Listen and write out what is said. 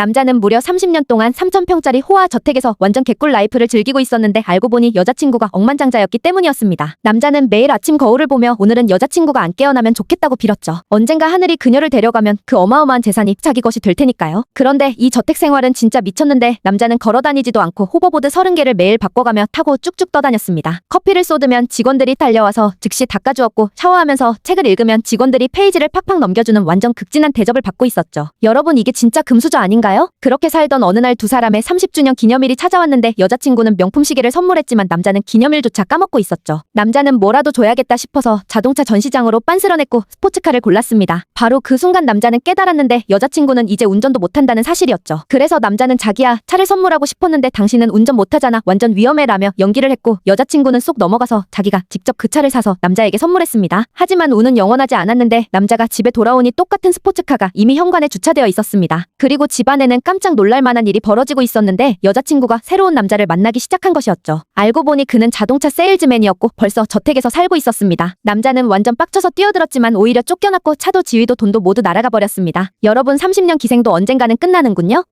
남자는 무려 30년 동안 3,000평짜리 호화 저택에서 완전 개꿀 라이프를 즐기고 있었는데 알고 보니 여자친구가 억만장자였기 때문이었습니다. 남자는 매일 아침 거울을 보며 오늘은 여자친구가 안 깨어나면 좋겠다고 빌었죠. 언젠가 하늘이 그녀를 데려가면 그 어마어마한 재산이 자기 것이 될 테니까요. 그런데 이 저택 생활은 진짜 미쳤는데 남자는 걸어 다니지도 않고 호버보드 30개를 매일 바꿔가며 타고 쭉쭉 떠다녔습니다. 커피를 쏟으면 직원들이 달려와서 즉시 닦아주었고 샤워하면서 책을 읽으면 직원들이 페이지를 팍팍 넘겨주는 완전 극진한 대접을 받고 있었죠. 여러분 이게 진짜 금수저 아닌가요? 그렇게 살던 어느 날 두 사람의 30주년 기념일이 찾아왔는데 여자친구는 명품 시계를 선물했지만 남자는 기념일조차 까먹고 있었죠. 남자는 뭐라도 줘야겠다 싶어서 자동차 전시장으로 빤스런했고 스포츠카를 골랐습니다. 바로 그 순간 남자는 깨달았는데 여자친구는 이제 운전도 못한다는 사실이었죠. 그래서 남자는 자기야 차를 선물하고 싶었는데 당신은 운전 못하잖아 완전 위험해 라며 연기를 했고 여자친구는 쏙 넘어가서 자기가 직접 그 차를 사서 남자에게 선물했습니다. 하지만 운은 영원하지 않았는데 남자가 집에 돌아오니 똑같은 스포츠카가 이미 현관에 주차되어 있었습니다. 그리고 집안 에는 깜짝 놀랄 만한 일이 벌어지고 있었는데 여자친구가 새로운 남자를 만나기 시작한 것이었죠. 알고 보니 그는 자동차 세일즈맨이었고 벌써 저택에서 살고 있었습니다. 남자는 완전 빡쳐서 뛰어들었지만 오히려 쫓겨났고 차도 지위도 돈도 모두 날아가 버렸습니다. 여러분 30년 기생도 언젠가는 끝나는군요.